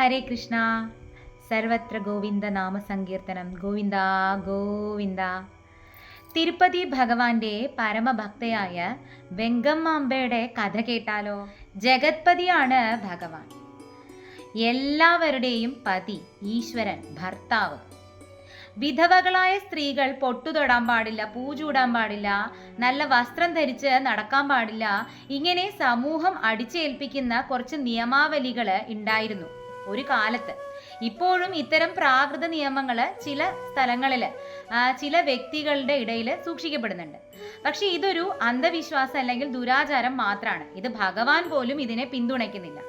ഹരേ കൃഷ്ണ. സർവത്ര ഗോവിന്ദ നാമസങ്കീർത്തനം. ഗോവിന്ദ ഗോവിന്ദ. തിരുപ്പതി ഭഗവാന്റെ പരമഭക്തയായ വെങ്കമ്മാമ്പയുടെ കഥ കേട്ടാലോ? ജഗത്പതിയാണ് ഭഗവാൻ. എല്ലാവരുടെയും പതി ഈശ്വരൻ ഭർത്താവ്. വിധവകളായ സ്ത്രീകൾ പൊട്ടുതൊടാൻ പാടില്ല പൂ ചൂടാൻ പാടില്ല നല്ല വസ്ത്രം ധരിച്ച് നടക്കാൻ പാടില്ല ഇങ്ങനെ സമൂഹം അടിച്ചേൽപ്പിക്കുന്ന കുറച്ച് നിയമാവലികൾ ഉണ്ടായിരുന്നു. ഒരു കാലത്ത്. ഇപ്പോഴും ഇത്തരം പ്രാകൃത നിയമങ്ങൾ ചില സ്ഥലങ്ങളിൽ ചില വ്യക്തികളുടെ ഇടയിൽ സൂക്ഷിക്കപ്പെടുന്നുണ്ട്. പക്ഷെ ഇതൊരു അന്ധവിശ്വാസം അല്ലെങ്കിൽ ദുരാചാരം മാത്രമാണ് ഇത് ഭഗവാൻ പോലും ഇതിനെ പിന്തുണയ്ക്കുന്നില്ല.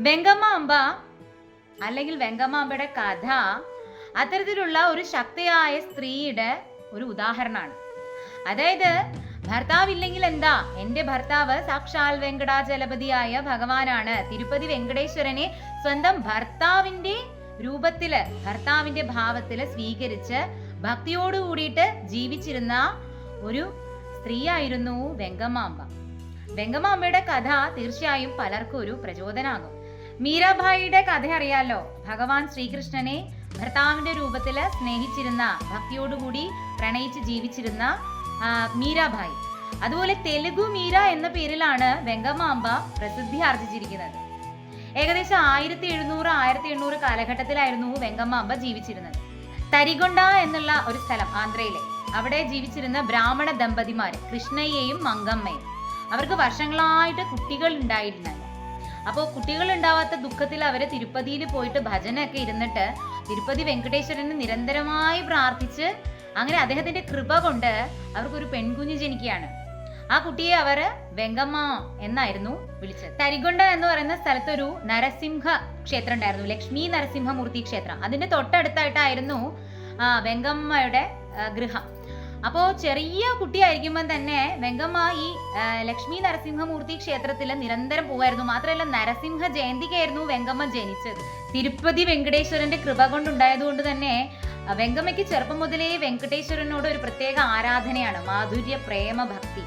വെങ്കമ്മ അമ്പ അല്ലെങ്കിൽ വെങ്കമ്മ അമ്പയുടെ കഥ അത്തരത്തിലുള്ള ഒരു ശക്തിയായ സ്ത്രീയുടെ ഒരു ഉദാഹരണമാണ്. അതായത് ഭർത്താവില്ലെങ്കിൽ എന്താ എന്റെ ഭർത്താവ് സാക്ഷാൽ വെങ്കടാചലപതിയായ ഭഗവാനാണ്. തിരുപ്പതി വെങ്കടേശ്വരനെ സ്വന്തം ഭർത്താവിന്റെ രൂപത്തിൽ ഭർത്താവിന്റെ ഭാവത്തിൽ സ്വീകരിച്ച് ഭക്തിയോട് കൂടിയിട്ട് ജീവിച്ചിരുന്ന ഒരു സ്ത്രീയായിരുന്നു വെങ്കമാമ്പ വെങ്കമാമ്പയുടെ കഥ തീർച്ചയായും പലർക്കും ഒരു പ്രചോദനാകും. മീരാഭായിയുടെ കഥ അറിയാലോ? ഭഗവാൻ ശ്രീകൃഷ്ണനെ ഭർത്താവിന്റെ രൂപത്തിൽ സ്നേഹിച്ചിരുന്ന ഭക്തിയോടുകൂടി പ്രണയിച്ച് ജീവിച്ചിരുന്ന മീരാഭായി. അതുപോലെ തെലുഗു മീര എന്ന പേരിലാണ് വെങ്കമാമ്പ പ്രസിദ്ധി ആർജിച്ചിരിക്കുന്നത്. ഏകദേശം ആയിരത്തി എഴുന്നൂറ് ആയിരത്തി എണ്ണൂറ് കാലഘട്ടത്തിലായിരുന്നു വെങ്കമാമ്പ ജീവിച്ചിരുന്നത്. തരികൊണ്ട എന്നുള്ള ഒരു സ്ഥലം ആന്ധ്രയിലെ. അവിടെ ജീവിച്ചിരുന്ന ബ്രാഹ്മണ ദമ്പതിമാർ കൃഷ്ണയ്യയും മങ്കമ്മയും. അവർക്ക് വർഷങ്ങളായിട്ട് കുട്ടികൾ ഉണ്ടായിരുന്നില്ല അപ്പോൾ കുട്ടികൾ ഉണ്ടാവാത്ത ദുഃഖത്തിൽ അവർ തിരുപ്പതിയിൽ പോയിട്ട് ഭജനൊക്കെ ഇരുന്നിട്ട് തിരുപ്പതി വെങ്കടേശ്വരന് നിരന്തരമായി പ്രാർത്ഥിച്ച് അങ്ങനെ അദ്ദേഹത്തിന്റെ കൃപ കൊണ്ട് അവർക്കൊരു പെൺകുഞ്ഞ് ജനിക്കുകയാണ്. ആ കുട്ടിയെ അവർ വെങ്കമ്മ എന്നായിരുന്നു വിളിച്ചത്. തരികൊണ്ട എന്ന് പറയുന്ന സ്ഥലത്തൊരു നരസിംഹ ക്ഷേത്രം ഉണ്ടായിരുന്നു. ലക്ഷ്മി നരസിംഹമൂർത്തി ക്ഷേത്രം. അതിന്റെ തൊട്ടടുത്തായിട്ടായിരുന്നു ആ, വെങ്കമ്മയുടെ ഗൃഹം. അപ്പോൾ ചെറിയ കുട്ടിയായിരിക്കുമ്പോൾ തന്നെ വെങ്കമ്മ ഈ ലക്ഷ്മി നരസിംഹമൂർത്തി ക്ഷേത്രത്തിൽ നിരന്തരം പോവായിരുന്നു. മാത്രമല്ല നരസിംഹ ജയന്തിക്കായിരുന്നു വെങ്കമ്മ ജനിച്ചത്. തിരുപ്പതി വെങ്കടേശ്വരന്റെ കൃപ കൊണ്ടുണ്ടായതുകൊണ്ട് തന്നെ വെങ്കമ്മയ്ക്ക് ചെറുപ്പം മുതലേ വെങ്കടേശ്വരനോട് ഒരു പ്രത്യേക ആരാധനയാണ്. മാധുര്യ പ്രേമ ഭക്തി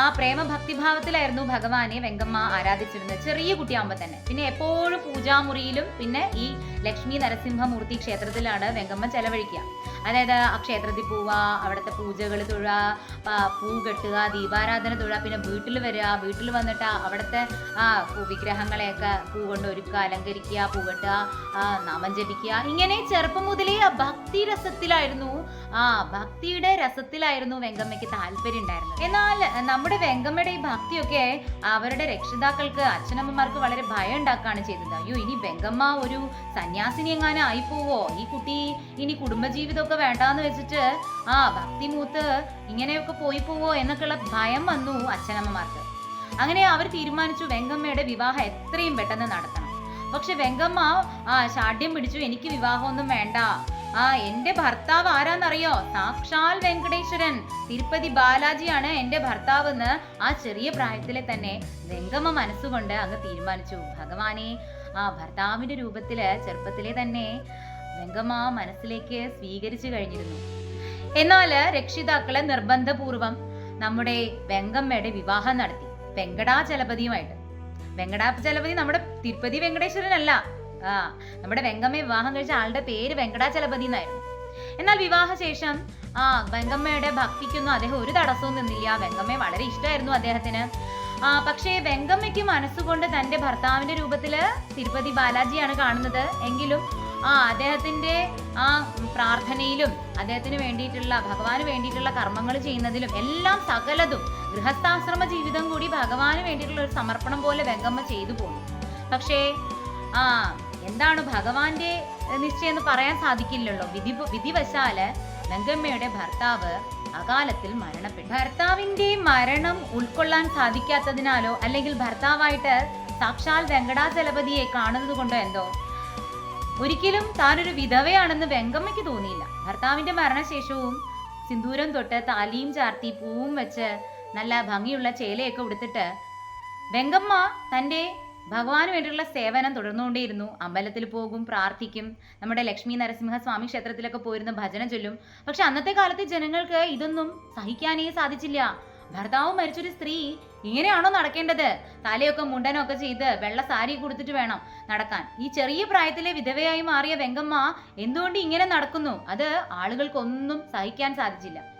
ആ പ്രേമ ഭക്തിഭാവത്തിലായിരുന്നു ഭഗവാനെ വെങ്കമ്മ ആരാധിച്ചിരുന്നത്. ചെറിയ കുട്ടിയാകുമ്പോൾ തന്നെ. പിന്നെ എപ്പോഴും പൂജാമുറിയിലും പിന്നെ ഈ ലക്ഷ്മി നരസിംഹമൂർത്തി ക്ഷേത്രത്തിലാണ് വെങ്കമ്മ ചെലവഴിക്കുക. അതായത് ആ ക്ഷേത്രത്തിൽ പോവുക അവിടുത്തെ പൂജകൾ തൊഴുക ആ, പൂ കെട്ടുക ദീപാരാധന തൊഴുക പിന്നെ വീട്ടിൽ വരിക വീട്ടിൽ വന്നിട്ട് അവിടുത്തെ ആ വിഗ്രഹങ്ങളെയൊക്കെ പൂ കൊണ്ട് ഒരുക്കുക അലങ്കരിക്കുക പൂ കെട്ടുക നാമം ജപിക്കുക. ഇങ്ങനെ ചെറുപ്പം മുതലേ ഭക്തിരസത്തിലായിരുന്നു ഭക്തി രസത്തിലായിരുന്നു ആ ഭക്തിയുടെ രസത്തിലായിരുന്നു വെങ്കമ്മയ്ക്ക് താല്പര്യം ഉണ്ടായിരുന്നത്. എന്നാൽ നമ്മുടെ വെങ്കമ്മയുടെ ഈ ഭക്തിയൊക്കെ അവരുടെ രക്ഷിതാക്കൾക്ക് അച്ഛനമ്മമാർക്ക് വളരെ ഭയം ഉണ്ടാക്കുകയാണ് ചെയ്തത്. അയ്യോ ഇനി വെങ്കമ്മ ഒരു സന്യാസിനി എങ്ങാനും ആയിപ്പോവോ? ഈ കുട്ടി ഇനി കുടുംബജീവിതമൊക്കെ വേണ്ടാന്ന് വെച്ചിട്ട് ആ ഭക്തി മൂത്ത് ഇങ്ങനെയൊക്കെ പോയി പോവോ എന്നൊക്കെയുള്ള ഭയം വന്നു അച്ഛനമ്മമാർക്ക്. അങ്ങനെ അവർ തീരുമാനിച്ചു വെങ്കമ്മയുടെ വിവാഹം എത്രയും പെട്ടെന്ന് നടത്തണം. പക്ഷെ വെങ്കമ്മ ആ ശാഠ്യം പിടിച്ചു എനിക്ക് വിവാഹമൊന്നും വേണ്ട. ആ എന്റെ ഭർത്താവ് ആരാന്നറിയോ? സാക്ഷാൽ വെങ്കടേശ്വരൻ. തിരുപ്പതി ബാലാജിയാണ് എന്റെ ഭർത്താവ് എന്ന് ആ ചെറിയ പ്രായത്തിലെ തന്നെ വെങ്കമ്മ മനസ്സുകൊണ്ട് അങ്ങ് തീരുമാനിച്ചു. ഭഗവാനെ ആ ഭർത്താവിന്റെ രൂപത്തിൽ ചെറുപ്പത്തിലെ തന്നെ വെങ്കമ്മ മനസ്സിലേക്ക് സ്വീകരിച്ചു കഴിഞ്ഞിരുന്നു. എന്നാൽ രക്ഷിതാക്കളെ നിർബന്ധപൂർവം നമ്മുടെ വെങ്കമ്മയുടെ വിവാഹം നടത്തി. വെങ്കടാചലപതിയുമായിട്ട്. വെങ്കടാചലപതി നമ്മുടെ തിരുപ്പതി വെങ്കടേശ്വരനല്ല. ആ നമ്മുടെ വെങ്കമ്മ വിവാഹം കഴിച്ച ആളുടെ പേര് വെങ്കടാചലപതി എന്നായിരുന്നു. എന്നാൽ വിവാഹശേഷം ആ വെങ്കമ്മയുടെ ഭക്തിക്കൊന്നും അദ്ദേഹം ഒരു തടസ്സവും നിന്നില്ല. വെങ്കമ്മയെ വളരെ ഇഷ്ടമായിരുന്നു അദ്ദേഹത്തിന്. ആ പക്ഷേ വെങ്കമ്മയ്ക്ക് മനസ്സുകൊണ്ട് തന്റെ ഭർത്താവിന്റെ രൂപത്തിൽ തിരുപ്പതി ബാലാജിയാണ് കാണുന്നത്. എങ്കിലും ആ അദ്ദേഹത്തിന്റെ ആ പ്രാർത്ഥനയിലും അദ്ദേഹത്തിന് വേണ്ടിയിട്ടുള്ള ഭഗവാന് വേണ്ടിയിട്ടുള്ള കർമ്മങ്ങൾ ചെയ്യുന്നതിലും എല്ലാം സകലതും ഗൃഹസ്ഥാശ്രമ ജീവിതം കൂടി ഭഗവാന് വേണ്ടിയിട്ടുള്ള ഒരു സമർപ്പണം പോലെ വെങ്കമ്മ ചെയ്തു പോകും പക്ഷേ ആ എന്താണ് ഭഗവാന്റെ നിശ്ചയം എന്ന് പറയാൻ സാധിക്കില്ലല്ലോ? വിധി വിധിവശാൽ നങ്കമ്മയുടെ ഭർത്താവ് അകാലത്തിൽ മരണപ്പെട്ടു. ഭർത്താവിന്റെ മരണം ഉൾക്കൊള്ളാൻ സാധിക്കാത്തതിനാലോ അല്ലെങ്കിൽ ഭർത്താവായിട്ട് സാക്ഷാൽ വെങ്കടാചലപതിയെ കാണുന്നത് കൊണ്ടോ എന്തോ? ഒരിക്കലും താനൊരു വിധവയാണെന്ന് വെങ്കമ്മയ്ക്ക് തോന്നിയില്ല. ഭർത്താവിന്റെ മരണശേഷവും സിന്ദൂരം തൊട്ട് താലിയും ചാർത്തി പൂവും വെച്ച് നല്ല ഭംഗിയുള്ള ചേലയൊക്കെ ഉടുത്തിട്ട് വെങ്കമ്മ തന്റെ ഭഗവാന് വേണ്ടിയുള്ള സേവനം തുടർന്നുകൊണ്ടേയിരുന്നു. അമ്പലത്തിൽ പോകും പ്രാർത്ഥിക്കും. നമ്മുടെ ലക്ഷ്മി നരസിംഹസ്വാമി ക്ഷേത്രത്തിലൊക്കെ പോയിരുന്ന ഭജന ചൊല്ലും. പക്ഷെ അന്നത്തെ കാലത്തെ ജനങ്ങൾക്ക് ഇതൊന്നും സഹിക്കാനേ സാധിച്ചില്ല. ഭർത്താവ് മരിച്ചൊരു സ്ത്രീ ഇങ്ങനെയാണോ നടക്കേണ്ടത്? തലയൊക്കെ മുണ്ടനൊക്കെ ചെയ്ത് വെള്ള സാരി കൊടുത്തിട്ട് വേണം നടക്കാൻ. ഈ ചെറിയ പ്രായത്തിലെ വിധവയായി മാറിയ വെങ്കമ്മ എന്തുകൊണ്ട് ഇങ്ങനെ നടക്കുന്നു? അത് ആളുകൾക്കൊന്നും സഹിക്കാൻ സാധിച്ചില്ല.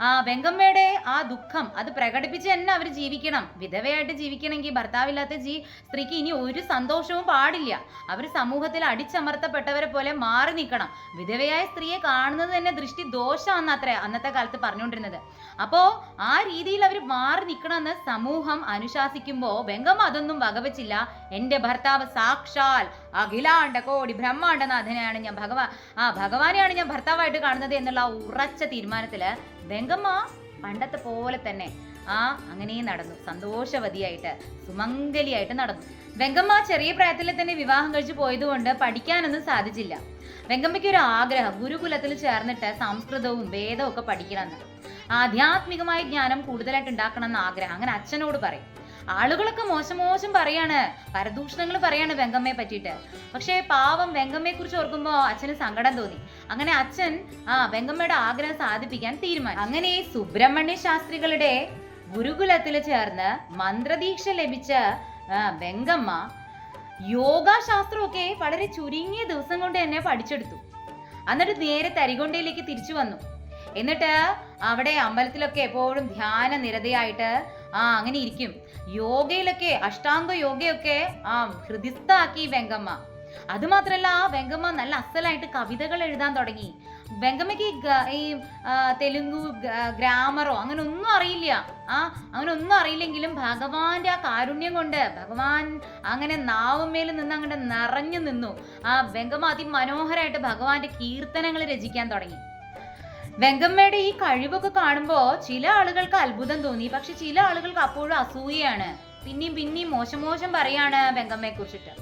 ആ വെങ്കമ്മയുടെ ആ ദുഃഖം അത് പ്രകടിപ്പിച്ച് തന്നെ അവർ ജീവിക്കണം. വിധവയായിട്ട് ജീവിക്കണമെങ്കിൽ ഭർത്താവില്ലാത്ത ജീ സ്ത്രീക്ക് ഇനി ഒരു സന്തോഷവും പാടില്ല. അവർ സമൂഹത്തിൽ അടിച്ചമർത്തപ്പെട്ടവരെ പോലെ മാറി നിൽക്കണം. വിധവയായ സ്ത്രീയെ കാണുന്നത് തന്നെ ദൃഷ്ടി ദോഷമാണെന്ന് അത്ര അന്നത്തെ കാലത്ത് പറഞ്ഞുകൊണ്ടിരുന്നത്. അപ്പോ ആ രീതിയിൽ അവർ മാറി നിൽക്കണമെന്ന് സമൂഹം അനുശാസിക്കുമ്പോൾ വെങ്കമ്മ അതൊന്നും വകവച്ചില്ല. എന്റെ ഭർത്താവ് സാക്ഷാൽ അഖിലാണ്ട കോടി ബ്രഹ്മാണ്ടനാഥനെയാണ് ഞാൻ ഭഗവാൻ ആ ഭഗവാനെയാണ് ഞാൻ ഭർത്താവായിട്ട് കാണുന്നത് എന്നുള്ള ഉറച്ച തീരുമാനത്തിൽ വെങ്കമ്മ പണ്ടത്തെ പോലെ തന്നെ ആ അങ്ങനെ നടന്നു. സന്തോഷവതിയായിട്ട് സുമംഗലിയായിട്ട് നടന്നു. വെങ്കമ്മ ചെറിയ പ്രായത്തിൽ തന്നെ വിവാഹം കഴിച്ചു പോയതുകൊണ്ട് പഠിക്കാനൊന്നും സാധിച്ചില്ല. വെങ്കമ്മയ്ക്ക് ഒരു ആഗ്രഹം ഗുരുകുലത്തിൽ ചേർന്നിട്ട് സംസ്കൃതവും വേദവും ഒക്കെ പഠിക്കണമെന്ന്. ആധ്യാത്മികമായ ജ്ഞാനം കൂടുതലായിട്ട് ഉണ്ടാക്കണം ആഗ്രഹം. അങ്ങനെ അച്ഛനോട് പറയും. ആളുകളൊക്കെ മോശം മോശം പറയാണ്. പരദൂഷണങ്ങൾ പറയാണ് വെങ്കമ്മയെ പറ്റിയിട്ട്. പക്ഷേ പാവം വെങ്കമ്മയെ കുറിച്ച് ഓർക്കുമ്പോൾ അച്ഛന് സങ്കടം തോന്നി. അങ്ങനെ അച്ഛൻ ആ വെങ്കമ്മയുടെ ആഗ്രഹം സാധിപ്പിക്കാൻ തീരുമാനിച്ചു. അങ്ങനെ സുബ്രഹ്മണ്യ ശാസ്ത്രികളുടെ ഗുരുകുലത്തിൽ ചേർന്ന് മന്ത്രദീക്ഷ ലഭിച്ച വെങ്കമ്മ യോഗാശാസ്ത്രമൊക്കെ വളരെ ചുരുങ്ങിയ ദിവസം കൊണ്ട് തന്നെ പഠിച്ചെടുത്തു. എന്നിട്ട് നേരെ തരികൊണ്ടയിലേക്ക് തിരിച്ചു വന്നു. എന്നിട്ട് അവിടെ അമ്പലത്തിലൊക്കെ എപ്പോഴും ധ്യാന നിരതയായിട്ട് ആ അങ്ങനെ ഇരിക്കും. യോഗയിലൊക്കെ അഷ്ടാംഗ യോഗയൊക്കെ ആ ഹൃദിസ്ഥാക്കി വെങ്കമ്മ. അതുമാത്രല്ല ആ വെങ്കമ്മ നല്ല അസലായിട്ട് കവിതകൾ എഴുതാൻ തുടങ്ങി. വെങ്കമ്മയ്ക്ക് ഈ തെലുങ്ക് ഗ്രാമറോ അങ്ങനെ ഒന്നും അറിയില്ല. ആ അങ്ങനെ ഒന്നും അറിയില്ലെങ്കിലും ഭഗവാന്റെ ആ കാരുണ്യം കൊണ്ട് ഭഗവാൻ അങ്ങനെ നാവുമേൽ നിന്ന് അങ്ങനെ നിറഞ്ഞു നിന്നു. ആ വെങ്കമ്മ അതിമനോഹരമായിട്ട് ഭഗവാന്റെ കീർത്തനങ്ങൾ രചിക്കാൻ തുടങ്ങി. വെങ്കമ്മയുടെ ഈ കഴിവൊക്കെ കാണുമ്പോൾ ചില ആളുകൾക്ക് അത്ഭുതം തോന്നി. പക്ഷെ ചില ആളുകൾക്ക് അപ്പോഴും അസൂയയാണ്. പിന്നെയും പിന്നെയും മോശം മോശം പറയാണ് വെങ്കമ്മയെ കുറിച്ചിട്ട്.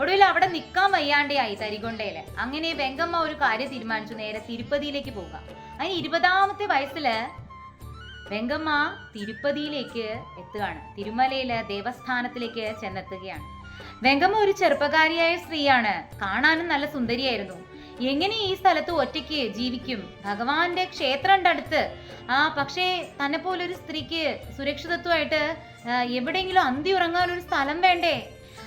ഒടുവിൽ അവിടെ നിൽക്കാൻ വയ്യാണ്ടായി തരികൊണ്ടയിൽ അങ്ങനെ വെങ്കമ്മ ഒരു കാര്യം തീരുമാനിച്ചു. നേരെ തിരുപ്പതിയിലേക്ക് പോകാം അതിന് ഇരുപതാമത്തെ വയസ്സിൽ വെങ്കമ്മ തിരുപ്പതിയിലേക്ക് എത്തുകയാണ്. തിരുമലയിലെ ദേവസ്ഥാനത്തിലേക്ക് ചെന്നെത്തുകയാണ്. വെങ്കമ്മ ഒരു ചെറുപ്പക്കാരിയായ സ്ത്രീയാണ്. കാണാനും നല്ല സുന്ദരിയായിരുന്നു. എങ്ങനെ ഈ സ്ഥലത്ത് ഒറ്റയ്ക്ക് ജീവിക്കും? ഭഗവാന്റെ ക്ഷേത്രം ഉണ്ട് അടുത്ത് ആ പക്ഷേ തന്നെ പോലൊരു സ്ത്രീക്ക് സുരക്ഷിതത്വമായിട്ട് എവിടെയെങ്കിലും അന്തി ഉറങ്ങാൻ ഒരു സ്ഥലം വേണ്ടേ?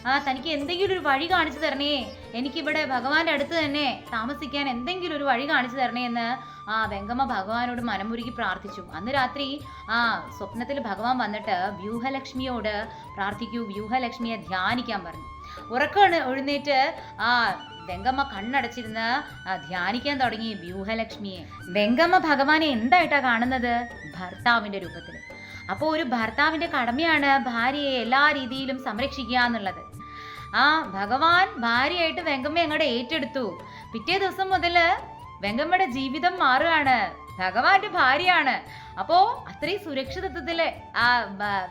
ആ തനിക്ക് എന്തെങ്കിലും ഒരു വഴി കാണിച്ചു തരണേ. എനിക്കിവിടെ ഭഗവാന്റെ അടുത്ത് തന്നെ താമസിക്കാൻ എന്തെങ്കിലും ഒരു വഴി കാണിച്ചു തരണേ എന്ന് ആ വെങ്കമ്മ ഭഗവാനോട് മനമുരുകി പ്രാർത്ഥിച്ചു. അന്ന് രാത്രി ആ സ്വപ്നത്തിൽ ഭഗവാൻ വന്നിട്ട് വ്യൂഹലക്ഷ്മിയോട് പ്രാർത്ഥിക്കൂ വ്യൂഹലക്ഷ്മിയെ ധ്യാനിക്കാൻ പറഞ്ഞു. ഉറക്കമാണ് എഴുന്നേറ്റ് ആ വെങ്കമ്മ കണ്ണടച്ചിരുന്ന് ധ്യാനിക്കാൻ തുടങ്ങി വ്യൂഹലക്ഷ്മിയെ. വെങ്കമ്മ ഭഗവാനെ എന്തായിട്ടാ കാണുന്നത്? ഭർത്താവിന്റെ രൂപത്തിൽ അപ്പോൾ ഒരു ഭർത്താവിന്റെ കടമയാണ് ഭാര്യയെ എല്ലാ രീതിയിലും സംരക്ഷിക്കുക എന്നുള്ളത്. ആ ഭഗവാൻ ഭാര്യയായിട്ട് വെങ്കമ്മ അങ്ങോട്ട് ഏറ്റെടുത്തു. പിറ്റേ ദിവസം മുതൽ വെങ്കമ്മയുടെ ജീവിതം മാറുകയാണ്. ഭഗവാന്റെ ഭാര്യയാണ്. അപ്പോ അത്രയും സുരക്ഷിതത്വത്തിൽ ആ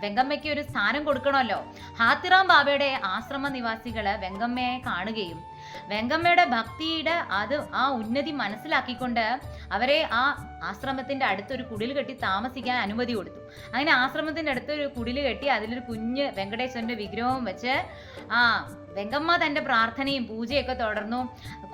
വെങ്കമ്മയ്ക്ക് ഒരു സ്ഥാനം കൊടുക്കണമല്ലോ. ഹാത്തിറാം ബാബയുടെ ആശ്രമ നിവാസികൾ വെങ്കമ്മയെ കാണുകയും വെങ്കമ്മയുടെ ഭക്തിയുടെ അത് ആ ഉന്നതി മനസ്സിലാക്കിക്കൊണ്ട് അവരെ ആ ആശ്രമത്തിന്റെ അടുത്തൊരു കുടിൽ കെട്ടി താമസിക്കാൻ അനുമതി കൊടുത്തു. അങ്ങനെ ആശ്രമത്തിന്റെ അടുത്തൊരു കുടിൽ കെട്ടി അതിലൊരു കുഞ്ഞ് വെങ്കടേശ്വരന്റെ വിഗ്രഹവും വെച്ച് ആ വെങ്കമ്മ തന്റെ പ്രാർത്ഥനയും പൂജയൊക്കെ തുടർന്നു.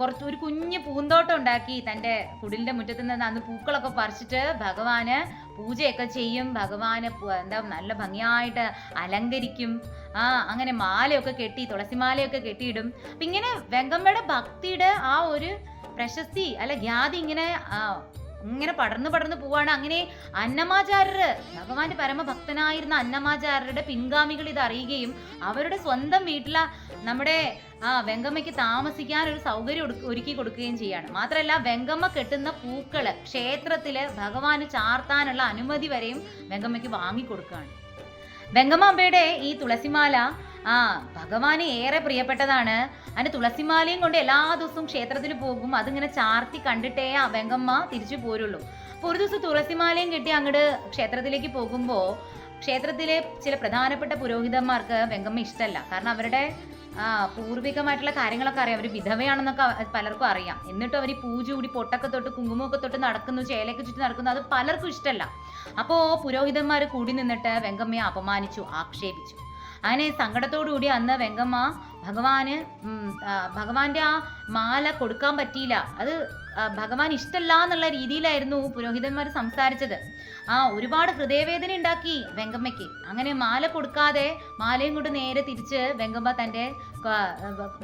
കുറച്ച് ഒരു കുഞ്ഞ് പൂന്തോട്ടം ഉണ്ടാക്കി തന്റെ കുടിലിന്റെ മുറ്റത്ത് നിന്ന് അന്ന് പൂക്കളൊക്കെ പറിച്ചിട്ട് ഭഗവാന് പൂജയൊക്കെ ചെയ്യും. ഭഗവാന് എന്താ നല്ല ഭംഗിയായിട്ട് അലങ്കരിക്കും. ആ അങ്ങനെ മാലയൊക്കെ കെട്ടി തുളസിമാലയൊക്കെ കെട്ടിയിടും. അപ്പൊ ഇങ്ങനെ വെങ്കമ്മയുടെ ഭക്തിയുടെ ആ ഒരു പ്രശസ്തി അല്ല ഖ്യാതി ഇങ്ങനെ ഇങ്ങനെ പടർന്നു പടർന്നു പോവാണ്. അങ്ങനെ അന്നമാചാര്യർ ഭഗവാന്റെ പരമഭക്തനായിരുന്ന അന്നമാചാര്യരുടെ പിൻഗാമികൾ ഇത് അറിയുകയും അവരുടെ സ്വന്തം വീട്ടില നമ്മുടെ ആ വെങ്കമ്മയ്ക്ക് താമസിക്കാൻ ഒരു സൗകര്യം ഒരുക്കി- കൊടുക്കുകയും ചെയ്യാണ്. മാത്രമല്ല വെങ്കമ്മ കെട്ടുന്ന പൂക്കൾ ക്ഷേത്രത്തിൽ ഭഗവാന് ചാർത്താനുള്ള അനുമതി വരെയും വെങ്കമ്മയ്ക്ക് വാങ്ങിക്കൊടുക്കുകയാണ്. വെങ്കമാമ്പയുടെ ഈ തുളസിമാല ആ ഭഗവാന് ഏറെ പ്രിയപ്പെട്ടതാണ്. അതിന് തുളസിമാലയും കൊണ്ട് എല്ലാ ദിവസവും ക്ഷേത്രത്തിൽ പോകും. അതിങ്ങനെ ചാർത്തി കണ്ടിട്ടേ ആ വെങ്കമ്മ തിരിച്ചു പോരുള്ളൂ. അപ്പോൾ ഒരു ദിവസം തുളസിമാലയും കെട്ടി അങ്ങോട്ട് ക്ഷേത്രത്തിലേക്ക് പോകുമ്പോൾ ക്ഷേത്രത്തിലെ ചില പ്രധാനപ്പെട്ട പുരോഹിതന്മാർക്ക് വെങ്കമ്മ ഇഷ്ടമല്ല കാരണം അവരുടെ ആ പൂർവികമായിട്ടുള്ള കാര്യങ്ങളൊക്കെ അറിയാം. അവർ വിധവയാണെന്നൊക്കെ പലർക്കും അറിയാം. എന്നിട്ട് അവർ പൂജ കൂടി പൊട്ടൊക്കെ തൊട്ട് കുങ്കുമൊക്കെ തൊട്ട് നടക്കുന്നു ചേലയൊക്കെ ചുറ്റും നടക്കുന്നു അത് പലർക്കും ഇഷ്ടമല്ല അപ്പോൾ പുരോഹിതന്മാർ കൂടി നിന്നിട്ട് വെങ്കമ്മയെ അപമാനിച്ചു ആക്ഷേപിച്ചു. അങ്ങനെ സങ്കടത്തോടു കൂടി അന്ന് വെങ്കമ്മ ഭഗവാന് ഭഗവാന്റെ ആ മാല കൊടുക്കാൻ പറ്റിയില്ല. അത് ഭഗവാൻ ഇഷ്ടമല്ല എന്നുള്ള രീതിയിലായിരുന്നു പുരോഹിതന്മാർ സംസാരിച്ചത്. ആ ഒരുപാട് ഹൃദയവേദന ഉണ്ടാക്കി വെങ്കമ്മയ്ക്ക്. അങ്ങനെ മാല കൊടുക്കാതെ മാലയും കൊണ്ട് നേരെ തിരിച്ച് വെങ്കമ്മ തന്റെ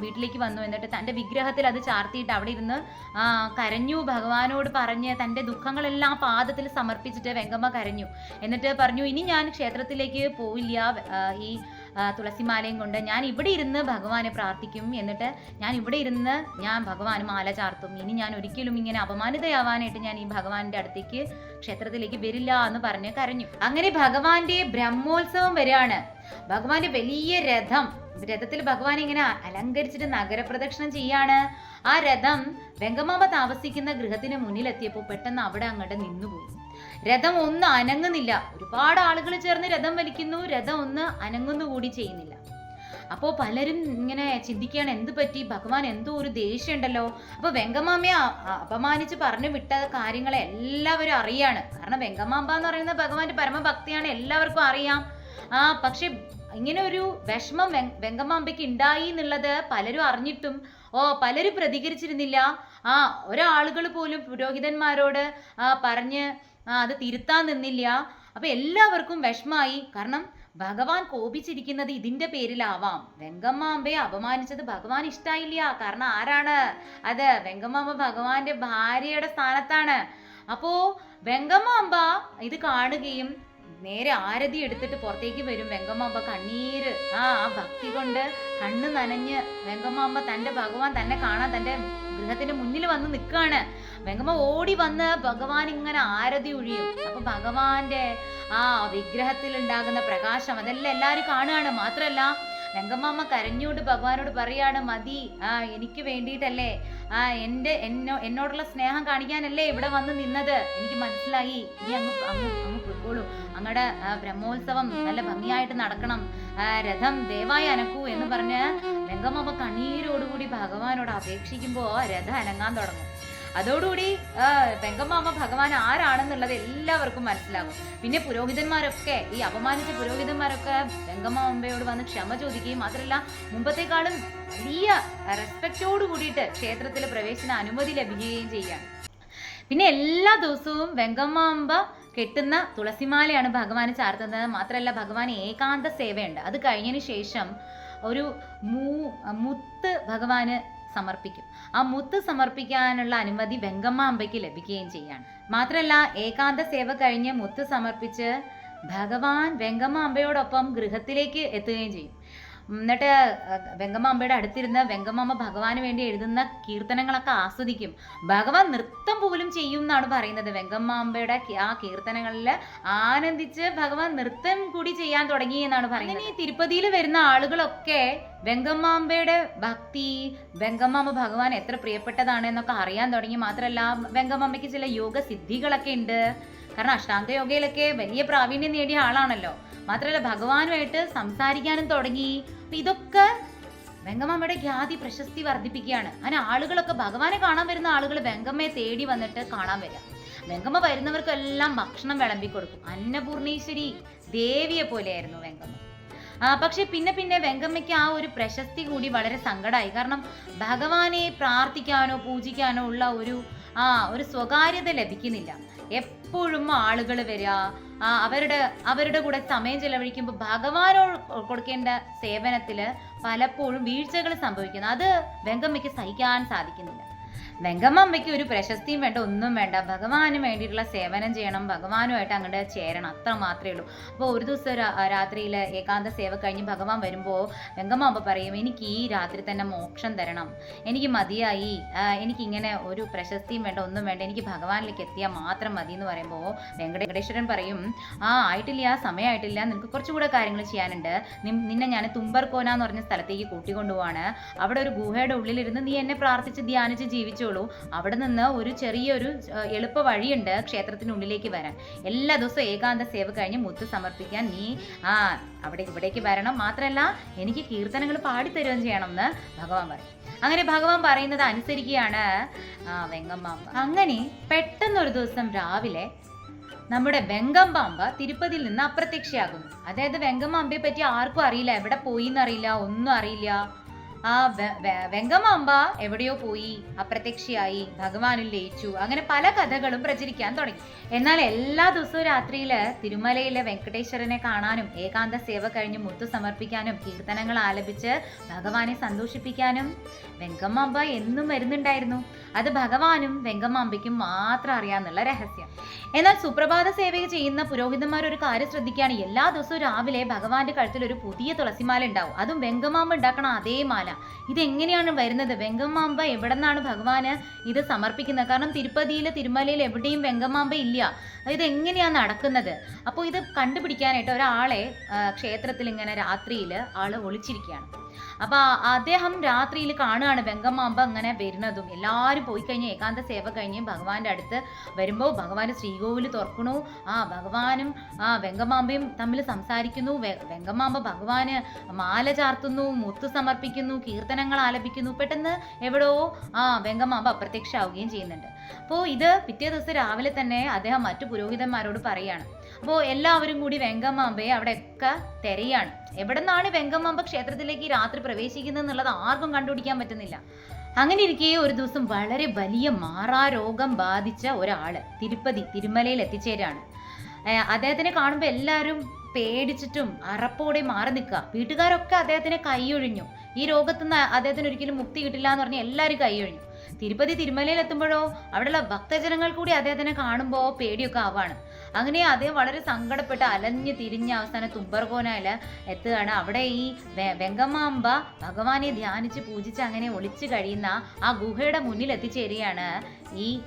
വീട്ടിലേക്ക് വന്നു. എന്നിട്ട് തന്റെ വിഗ്രഹത്തിൽ അത് ചാർത്തിയിട്ട് അവിടെ ഇരുന്ന് കരഞ്ഞു. ഭഗവാനോട് പറഞ്ഞ് തന്റെ ദുഃഖങ്ങളെല്ലാം പാദത്തിൽ സമർപ്പിച്ചിട്ട് വെങ്കമ്മ കരഞ്ഞു. എന്നിട്ട് പറഞ്ഞു ഇനി ഞാൻ ക്ഷേത്രത്തിലേക്ക് പോയില്ല ഈ തുളസിമാലയും കൊണ്ട് ഞാൻ ഇവിടെ ഇരുന്ന് ഭഗവാനെ പ്രാർത്ഥിക്കും എന്നിട്ട് ഞാൻ ഇവിടെ ഇരുന്ന് ഞാൻ ഭഗവാന് മാല ചാർത്തും. ഇനി ഞാൻ ഒരിക്കലും ഇങ്ങനെ അപമാനിതയാവാനായിട്ട് ഞാൻ ഈ ഭഗവാന്റെ അടുത്തേക്ക് ക്ഷേത്രത്തിലേക്ക് വരില്ല എന്ന് പറഞ്ഞ് കരഞ്ഞു. അങ്ങനെ ഭഗവാന്റെ ബ്രഹ്മോത്സവം വരികയാണ് ഭഗവാന്റെ വലിയ രഥം രഥത്തിൽ ഭഗവാൻ ഇങ്ങനെ അലങ്കരിച്ചിട്ട് നഗരപ്രദക്ഷിണം ചെയ്യാണ്. ആ രഥം വെങ്കമാമ താമസിക്കുന്ന ഗൃഹത്തിന് മുന്നിലെത്തിയപ്പോൾ പെട്ടെന്ന് അവിടെ അങ്ങോട്ട് നിന്നുപോയി രഥം ഒന്ന് അനങ്ങുന്നില്ല. ഒരുപാട് ആളുകൾ ചേർന്ന് രഥം വലിക്കുന്നു. രഥം ഒന്ന് അനങ്ങുന്നു കൂടി ചെയ്യുന്നില്ല. അപ്പോൾ പലരും ഇങ്ങനെ ചിന്തിക്കുകയാണ് എന്ത് പറ്റി? ഭഗവാൻ എന്തോ ഒരു ദേഷ്യം ഉണ്ടല്ലോ അപ്പോൾ വെങ്കമാമയെ അപമാനിച്ച് പറഞ്ഞു വിട്ട കാര്യങ്ങളെ എല്ലാവരും അറിയാണ്. കാരണം വെങ്കമാമ്പ എന്ന് പറയുന്നത് ഭഗവാന്റെ പരമഭക്തിയാണ്. എല്ലാവർക്കും അറിയാം. ആ പക്ഷെ ഇങ്ങനെ ഒരു വിഷമം വെങ്കമ്മാമ്പയ്ക്ക് ഉണ്ടായി എന്നുള്ളത് പലരും അറിഞ്ഞിട്ടും ഓ പലരും പ്രതികരിച്ചിരുന്നില്ല. ആ ഒരാളുകൾ പോലും പുരോഹിതന്മാരോട് ആ, പറഞ്ഞ് അത് തിരുത്താൻ നിന്നില്ല. അപ്പൊ എല്ലാവർക്കും വിഷമായി. കാരണം ഭഗവാൻ കോപിച്ചിരിക്കുന്നത് ഇതിന്റെ പേരിലാവാം. വെങ്കമ്മാമ്പയെ അപമാനിച്ചത് ഭഗവാൻ ഇഷ്ടായില്ല. കാരണം ആരാണ് അത്? വെങ്കമ്മാമ്പ ഭഗവാന്റെ ഭാര്യയുടെ സ്ഥാനത്താണ്. അപ്പോ വെങ്കമ്മാമ്പ ഇത് കാണുകയും നേരെ ആരതി എടുത്തിട്ട് പുറത്തേക്ക് വരും. വെങ്കമ്മാമ്പ കണ്ണീര്. ആ ആ ഭക്തി കൊണ്ട് കണ്ണ് നനഞ്ഞ് വെങ്കമ്മാമ്പ തന്റെ ഭഗവാൻ തന്നെ കാണാൻ തന്റെ ഗൃഹത്തിന്റെ മുന്നിൽ വന്ന് നിൽക്കുകയാണ്. വെങ്കമ്മ ഓടി വന്ന് ഭഗവാൻ ഇങ്ങനെ ആരതി ഒഴിയും. അപ്പൊ ഭഗവാന്റെ ആ വിഗ്രഹത്തിൽ ഉണ്ടാകുന്ന പ്രകാശം അതെല്ലാം എല്ലാവരും കാണുകയാണ്. മാത്രല്ല വെങ്കമ്മാമ്മ കരഞ്ഞുകൊണ്ട് ഭഗവാനോട് പറയാണ് മതി. ആ എനിക്ക് വേണ്ടിയിട്ടല്ലേ? ആ എന്റെ എന്നോ എന്നോടുള്ള സ്നേഹം കാണിക്കാനല്ലേ ഇവിടെ വന്ന് നിന്നത്? എനിക്ക് മനസ്സിലായി. ഇനി അങ്ങ് അങ്ങ് അങ്ങ് പൊയ്ക്കോളൂ. അങ്ങടെ ബ്രഹ്മോത്സവം നല്ല ഭംഗിയായിട്ട് നടക്കണം. രഥം ദയവായി അനക്കൂ എന്ന് പറഞ്ഞ് രംഗമാമ കണ്ണീരോടുകൂടി ഭഗവാനോട് അപേക്ഷിക്കുമ്പോൾ രഥം അനങ്ങാൻ തുടങ്ങും. അതോടുകൂടി ആ, വെങ്കമ്മാമ്മ ഭഗവാൻ ആരാണെന്നുള്ളത് എല്ലാവർക്കും മനസ്സിലാകും. പിന്നെ പുരോഹിതന്മാരൊക്കെ ഈ അപമാനിച്ച പുരോഹിതന്മാരൊക്കെ വെങ്കമ്മാമ്മയോട് വന്ന് ക്ഷമ ചോദിക്കുകയും മാത്രമല്ല മുമ്പത്തെക്കാളും വലിയ റെസ്പെക്റ്റോട് കൂടിയിട്ട് ക്ഷേത്രത്തിൽ പ്രവേശന അനുമതി ലഭിക്കുകയും ചെയ്യുകയാണ്. പിന്നെ എല്ലാ ദിവസവും വെങ്കമ്മാമ്പ കെട്ടുന്ന തുളസിമാലയാണ് ഭഗവാന് ചാർത്തുന്നത്. മാത്രമല്ല ഭഗവാൻ ഏകാന്ത സേവയുണ്ട് അത് കഴിഞ്ഞതിന് ശേഷം ഒരു മൂ മുത്ത് ഭഗവാന് സമർപ്പിക്കും. ആ മുത്ത് സമർപ്പിക്കാനുള്ള അനുമതി വെങ്കമ്മ അമ്പയ്ക്ക് ലഭിക്കുകയും ചെയ്യാണ്. മാത്രമല്ല ഏകാന്ത സേവ കഴിഞ്ഞ് മുത്ത് സമർപ്പിച്ച് ഭഗവാൻ വെങ്കമ്മ അമ്പയോടൊപ്പം ഗൃഹത്തിലേക്ക് എത്തുകയും ചെയ്യും. എന്നിട്ട് വെങ്കമ്മ അമ്മയുടെ അടുത്തിരുന്ന് വെങ്കമ്മ ഭഗവാന് വേണ്ടി എഴുതുന്ന കീർത്തനങ്ങളൊക്കെ ആസ്വദിക്കും. ഭഗവാൻ നൃത്തം പോലും ചെയ്യും എന്നാണ് പറയുന്നത്. വെങ്കമ്മ അമ്മയുടെ ആ കീർത്തനങ്ങളിൽ ആനന്ദിച്ച് ഭഗവാൻ നൃത്തം കൂടി ചെയ്യാൻ തുടങ്ങി എന്നാണ് പറയുന്നത്. ഈ തിരുപ്പതിയിൽ വരുന്ന ആളുകളൊക്കെ വെങ്കമ്മാമ്പയുടെ ഭക്തി വെങ്കമ്മാമ്മ ഭഗവാൻ എത്ര പ്രിയപ്പെട്ടതാണ് എന്നൊക്കെ അറിയാൻ തുടങ്ങി. മാത്രമല്ല വെങ്കമ്മയ്ക്ക് ചില യോഗ സിദ്ധികളൊക്കെ ഉണ്ട്. കാരണം അഷ്ടാംഗ യോഗയിലൊക്കെ വലിയ പ്രാവീണ്യം നേടിയ ആളാണല്ലോ. മാത്രമല്ല ഭഗവാനുമായിട്ട് സംസാരിക്കാനും തുടങ്ങി. അപ്പൊ ഇതൊക്കെ വെങ്കമ്മയുടെ ഖ്യാതി പ്രശസ്തി വർദ്ധിപ്പിക്കുകയാണ്. അങ്ങനെ ആളുകളൊക്കെ ഭഗവാനെ കാണാൻ വരുന്ന ആളുകൾ വെങ്കമ്മയെ തേടി വന്നിട്ട് കാണാൻ വരിക. വെങ്കമ്മ വരുന്നവർക്കെല്ലാം ഭക്ഷണം വിളമ്പി കൊടുക്കും. അന്നപൂർണേശ്വരി ദേവിയെ പോലെയായിരുന്നു വെങ്കമ്മ. ആ പക്ഷെ പിന്നെ പിന്നെ വെങ്കമ്മയ്ക്ക് ആ ഒരു പ്രശസ്തി കൂടി വളരെ സങ്കടമായി. കാരണം ഭഗവാനെ പ്രാർത്ഥിക്കാനോ പൂജിക്കാനോ ഉള്ള ഒരു ആ ഒരു സ്വകാര്യത ലഭിക്കുന്നില്ല. എപ്പോഴും ആളുകൾ വരിക അവരുടെ അവരുടെ കൂടെ സമയം ചെലവഴിക്കുമ്പോൾ ഭഗവാനോട് കൊടുക്കേണ്ട സേവനത്തിൽ പലപ്പോഴും വീഴ്ചകൾ സംഭവിക്കുന്നു. അത് വെങ്കമ്മയ്ക്ക് സഹിക്കാൻ സാധിക്കുന്നില്ല. വെങ്കമ്മയ്ക്ക് ഒരു പ്രശസ്തിയും വേണ്ട ഒന്നും വേണ്ട. ഭഗവാന് വേണ്ടിയിട്ടുള്ള സേവനം ചെയ്യണം ഭഗവാനുമായിട്ട് അങ്ങോട്ട് ചേരണം അത്ര മാത്രമേ ഉള്ളൂ. അപ്പോൾ ഒരു ദിവസം രാത്രിയിൽ ഏകാന്ത സേവ കഴിഞ്ഞ് ഭഗവാൻ വരുമ്പോൾ വെങ്കമ്മ അമ്മ പറയും എനിക്ക് ഈ രാത്രി തന്നെ മോക്ഷം തരണം. എനിക്ക് മതിയായി. ആ, എനിക്കിങ്ങനെ ഒരു പ്രശസ്തിയും വേണ്ട ഒന്നും വേണ്ട. എനിക്ക് ഭഗവാനിലേക്ക് എത്തിയാൽ മാത്രം മതി എന്ന് പറയുമ്പോൾ വെങ്കടേശ്വരൻ പറയും ആ ആയിട്ടില്ല സമയമായിട്ടില്ല നിനക്ക് കുറച്ചുകൂടെ കാര്യങ്ങൾ ചെയ്യാനുണ്ട്. നിന്നെ ഞാൻ തുമ്പർകോന എന്ന് പറഞ്ഞ സ്ഥലത്തേക്ക് കൂട്ടിക്കൊണ്ടുപോവാണ്. അവിടെ ഒരു ഗുഹയുടെ ഉള്ളിലിരുന്ന് നീ എന്നെ പ്രാർത്ഥിച്ച് ധ്യാനിച്ച് ജീവിച്ചോളൂ അവിടെ നിന്ന് ഒരു ചെറിയൊരു എളുപ്പ വഴിയുണ്ട് ക്ഷേത്രത്തിനുള്ളിലേക്ക് വരാൻ. എല്ലാ ദിവസവും ഏകാന്ത സേവ കഴിഞ്ഞ് മുത്ത് സമർപ്പിക്കാൻ നീ ആ അവിടെ ഇവിടേക്ക് വരണം. മാത്രമല്ല എനിക്ക് കീർത്തനങ്ങൾ പാടിത്തരുകയും ചെയ്യണം എന്ന് ഭഗവാൻ പറയും. അങ്ങനെ ഭഗവാൻ പറയുന്നത് അനുസരിക്കുകയാണ് ആ വെങ്കമ്പാമ്പ. അങ്ങനെ പെട്ടെന്നൊരു ദിവസം രാവിലെ നമ്മുടെ വെങ്കമ്പാമ്പ തിരുപ്പതിയിൽ നിന്ന് അപ്രത്യക്ഷയാകുന്നു. അതായത് വെങ്കമ്പാമ്പയെ പറ്റി ആർക്കും അറിയില്ല. എവിടെ പോയി എന്നറിയില്ല ഒന്നും അറിയില്ല. ആ വെങ്കമാമ്പ എവിടെയോ പോയി അപ്രത്യക്ഷയായി ഭഗവാനിൽ ലയിച്ചു. അങ്ങനെ പല കഥകളും പ്രചരിക്കാൻ തുടങ്ങി. എന്നാൽ എല്ലാ ദിവസവും രാത്രിയിൽ തിരുമലയിലെ വെങ്കടേശ്വരനെ കാണാനും ഏകാന്ത സേവ കഴിഞ്ഞ് മുത്തു സമർപ്പിക്കാനും കീർത്തനങ്ങൾ ആലപിച്ച് ഭഗവാനെ സന്തോഷിപ്പിക്കാനും വെങ്കമാമ്പ എന്നും വരുന്നുണ്ടായിരുന്നു. അത് ഭഗവാനും വെങ്കമാമ്പയ്ക്കും മാത്രം അറിയാന്നുള്ള രഹസ്യം. എന്നാൽ സുപ്രഭാത സേവക ചെയ്യുന്ന പുരോഹിതന്മാർ ഒരു കാര്യം ശ്രദ്ധിക്കുകയാണ്. എല്ലാ ദിവസവും രാവിലെ ഭഗവാന്റെ കഴുത്തിൽ ഒരു പുതിയ തുളസിമാല ഉണ്ടാവും. അതും വെങ്കമാമ്പ ഉണ്ടാക്കണ അതേ മാല. ഇതെങ്ങനെയാണ് വരുന്നത്? വെങ്കമാമ്പ എവിടെ നിന്നാണ് ഭഗവാന് ഇത് സമർപ്പിക്കുന്നത്? കാരണം തിരുപ്പതിയിൽ തിരുമലയിൽ എവിടെയും വെങ്കമാമ്പ ഇല്ല. ഇതെങ്ങനെയാണ് നടക്കുന്നത്? അപ്പോൾ ഇത് കണ്ടുപിടിക്കാനായിട്ട് ഒരാളെ ക്ഷേത്രത്തിൽ ഇങ്ങനെ രാത്രിയിൽ ആൾ ഒളിച്ചിരിക്കുകയാണ്. അപ്പോൾ അദ്ദേഹം രാത്രിയിൽ കാണുകയാണ് വെങ്കമ്മാമ്പ അങ്ങനെ വരുന്നതും. എല്ലാവരും പോയി കഴിഞ്ഞ് ഏകാന്ത സേവ കഴിഞ്ഞ് ഭഗവാന്റെ അടുത്ത് വരുമ്പോൾ ഭഗവാൻ ശ്രീകോവിൽ തുറക്കണു. ആ ഭഗവാനും ആ വെങ്കമാമ്പയും തമ്മിൽ സംസാരിക്കുന്നു. വെങ്കമാമ്പ ഭഗവാന് മാല ചാർത്തുന്നു മുത്തു സമർപ്പിക്കുന്നു കീർത്തനങ്ങൾ ആലപിക്കുന്നു. പെട്ടെന്ന് എവിടെയോ ആ വെങ്കമാമ്പ അപ്രത്യക്ഷമാവുകയും ചെയ്യുന്നുണ്ട്. അപ്പോൾ ഇത് പിറ്റേ ദിവസം രാവിലെ തന്നെ അദ്ദേഹം മറ്റു പുരോഹിതന്മാരോട് പറയാണ് അപ്പോൾ എല്ലാവരും കൂടി വെങ്കമാമ്പയെ അവിടെയൊക്കെ തിരയാണ്. എവിടെ നിന്നാണ് വെങ്കമ്മാമ്പ ക്ഷേത്രത്തിലേക്ക് രാത്രി പ്രവേശിക്കുന്നത് എന്നുള്ളത് ആർക്കും കണ്ടുപിടിക്കാൻ പറ്റുന്നില്ല. അങ്ങനെ ഇരിക്കേ ഒരു ദിവസം വളരെ വലിയ മാറാരോഗം ബാധിച്ച ഒരാൾ തിരുപ്പതി തിരുമലയിൽ എത്തിച്ചേരാണ്. അദ്ദേഹത്തിനെ കാണുമ്പോൾ എല്ലാവരും പേടിച്ചിട്ടും അറപ്പോടെ മാറി നിൽക്കുക വീട്ടുകാരൊക്കെ അദ്ദേഹത്തിനെ കൈയൊഴിഞ്ഞു. ഈ രോഗത്തുനിന്ന് അദ്ദേഹത്തിന് ഒരിക്കലും മുക്തി കിട്ടില്ല എന്ന് പറഞ്ഞ് എല്ലാവരും കൈയൊഴിഞ്ഞു. തിരുപ്പതി തിരുമലയിൽ എത്തുമ്പോഴോ അവിടെയുള്ള ഭക്തജനങ്ങൾ കൂടി അദ്ദേഹത്തിനെ കാണുമ്പോൾ പേടിയൊക്കെ ആവാണ്. അങ്ങനെ അദ്ദേഹം വളരെ സങ്കടപ്പെട്ട് അലഞ്ഞ് തിരിഞ്ഞ് അവസാനം തുമ്പർകോനയിൽ എത്തുകയാണ്. അവിടെ ഈ വെങ്കമാമ്പ ഭഗവാനെ ധ്യാനിച്ച് പൂജിച്ച് അങ്ങനെ ഒളിച്ചു കഴിയുന്ന ആ ഗുഹയുടെ മുന്നിൽ എത്തിച്ചേരുകയാണ് ഈ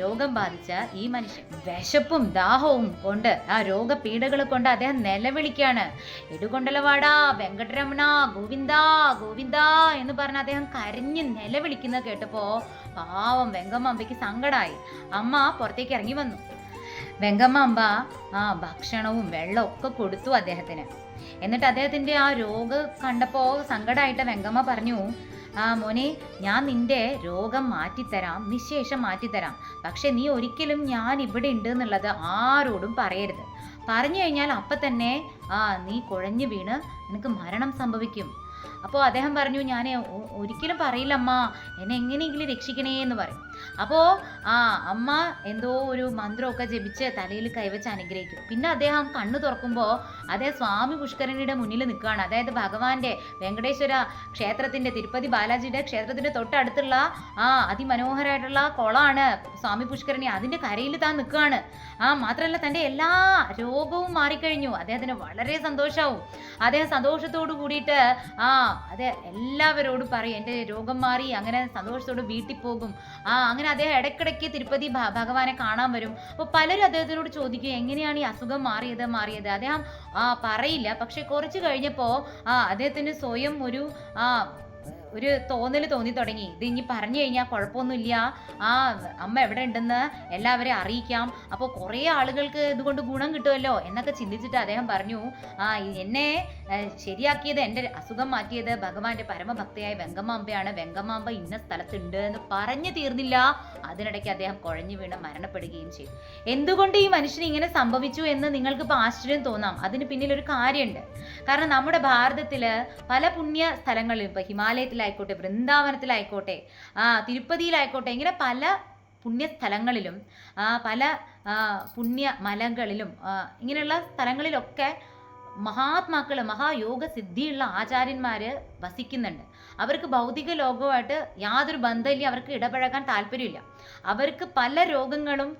രോഗം ബാധിച്ച ഈ മനുഷ്യൻ വിശപ്പും ദാഹവും കൊണ്ട് ആ രോഗപീഠകൾ കൊണ്ട് അദ്ദേഹം നിലവിളിക്കാണ്. എടുകൊണ്ടലവാട വെങ്കടരമണ ഗോവിന്ദ ഗോവിന്ദ എന്ന് പറഞ്ഞ് അദ്ദേഹം കരഞ്ഞ് നിലവിളിക്കുന്നത് കേട്ടപ്പോ പാവം വെങ്കമ്മ അമ്പയ്ക്ക് സങ്കടമായി അമ്മ പുറത്തേക്ക് ഇറങ്ങി വന്നു. വെങ്കമ്മ അമ്പ ആ ഭക്ഷണവും വെള്ളവും ഒക്കെ കൊടുത്തു അദ്ദേഹത്തിന്. എന്നിട്ട് അദ്ദേഹത്തിന്റെ ആ രോഗം കണ്ടപ്പോ സങ്കടമായിട്ട് വെങ്കമ്മ പറഞ്ഞു ആ മോനെ ഞാൻ നിന്റെ രോഗം മാറ്റിത്തരാം നിശേഷം മാറ്റിത്തരാം. പക്ഷെ നീ ഒരിക്കലും ഞാൻ ഇവിടെ ഉണ്ട് എന്നുള്ളത് ആരോടും പറയരുത്. പറഞ്ഞു കഴിഞ്ഞാൽ അപ്പം തന്നെ ആ നീ കുഴഞ്ഞു വീണ് നിനക്ക് മരണം സംഭവിക്കും. അപ്പോൾ അദ്ദേഹം പറഞ്ഞു ഞാൻ ഒരിക്കലും പറയില്ലമ്മ. എന്നെ എങ്ങനെയെങ്കിലും രക്ഷിക്കണേ എന്ന് പറയും. അപ്പോൾ ആ അമ്മ എന്തോ ഒരു മന്ത്രമൊക്കെ ജപിച്ച് തലയിൽ കൈവച്ച് അനുഗ്രഹിക്കും. പിന്നെ അദ്ദേഹം കണ്ണു തുറക്കുമ്പോൾ അദ്ദേഹം സ്വാമി പുഷ്കരണിയുടെ മുന്നിൽ നിൽക്കുകയാണ്. അതായത് ഭഗവാന്റെ വെങ്കടേശ്വര ക്ഷേത്രത്തിന്റെ തിരുപ്പതി ബാലാജിയുടെ ക്ഷേത്രത്തിന്റെ തൊട്ടടുത്തുള്ള ആ അതിമനോഹരമായിട്ടുള്ള കുളമാണ് സ്വാമി പുഷ്കരണി. അതിന്റെ കരയിൽ താൻ നിൽക്കുകയാണ്. ആ മാത്രമല്ല തന്റെ എല്ലാ രോഗവും മാറിക്കഴിഞ്ഞു. അദ്ദേഹത്തിന് വളരെ സന്തോഷവും. അദ്ദേഹം സന്തോഷത്തോട് കൂടിയിട്ട് ആ അതെ എല്ലാവരോടും പറയും എന്റെ രോഗം മാറി അങ്ങനെ സന്തോഷത്തോട് വീട്ടിൽ പോകും. ആ അങ്ങനെ അദ്ദേഹം ഇടയ്ക്കിടയ്ക്ക് തിരുപ്പതി ഭഗവാനെ കാണാൻ വരും. അപ്പോൾ പലരും അദ്ദേഹത്തിനോട് ചോദിക്കും എങ്ങനെയാണ് ഈ അസുഖം മാറിയത് മാറിയത്? അദ്ദേഹം പറയില്ല. പക്ഷെ കുറച്ച് കഴിഞ്ഞപ്പോൾ അദ്ദേഹത്തിന് സ്വയം ഒരു ഒരു തോന്നൽ തോന്നി തുടങ്ങി. ഇത് ഇനി പറഞ്ഞു കഴിഞ്ഞാൽ കുഴപ്പമൊന്നുമില്ല. ആ അമ്മ എവിടെ ഉണ്ടെന്ന് എല്ലാവരെയും അറിയിക്കാം. അപ്പോൾ കുറേ ആളുകൾക്ക് ഇതുകൊണ്ട് ഗുണം കിട്ടുമല്ലോ എന്നൊക്കെ ചിന്തിച്ചിട്ട് അദ്ദേഹം പറഞ്ഞു ആ എന്നെ ശരിയാക്കിയത് എന്റെ അസുഖം മാറ്റിയത് ഭഗവാന്റെ പരമഭക്തയായ വെങ്കമാമ്പയാണ് വെങ്കമാമ്പ ഇന്ന സ്ഥലത്തുണ്ട് എന്ന് പറഞ്ഞു തീർന്നില്ല. അതിനിടയ്ക്ക് അദ്ദേഹം കുഴഞ്ഞു വീണ് മരണപ്പെടുകയും ചെയ്തു. എന്തുകൊണ്ട് ഈ മനുഷ്യന് ഇങ്ങനെ സംഭവിച്ചു എന്ന് നിങ്ങൾക്ക് ഇപ്പോൾ ആശ്ചര്യം തോന്നാം. അതിന് പിന്നിൽ ഒരു കാര്യമുണ്ട്. കാരണം നമ്മുടെ ഭാരതത്തിൽ പല പുണ്യ സ്ഥലങ്ങളിലും ഇപ്പോൾ ഹിമാലയത്തിലായിക്കോട്ടെ വൃന്ദാവനത്തിലായിക്കോട്ടെ ആ തിരുപ്പതിയിലായിക്കോട്ടെ ഇങ്ങനെ പല പുണ്യസ്ഥലങ്ങളിലും പല പുണ്യ മലകളിലും ഇങ്ങനെയുള്ള സ്ഥലങ്ങളിലൊക്കെ മഹാത്മാക്കൾ മഹായോഗ സിദ്ധിയുള്ള ആചാര്യന്മാർ വസിക്കുന്നുണ്ട്. അവർക്ക് ഭൗതിക ലോകവുമായിട്ട് യാതൊരു ബന്ധമില്ല അവർക്ക് ഇടപഴകാൻ താല്പര്യമില്ല. അവർക്ക് പല രോഗങ്ങളും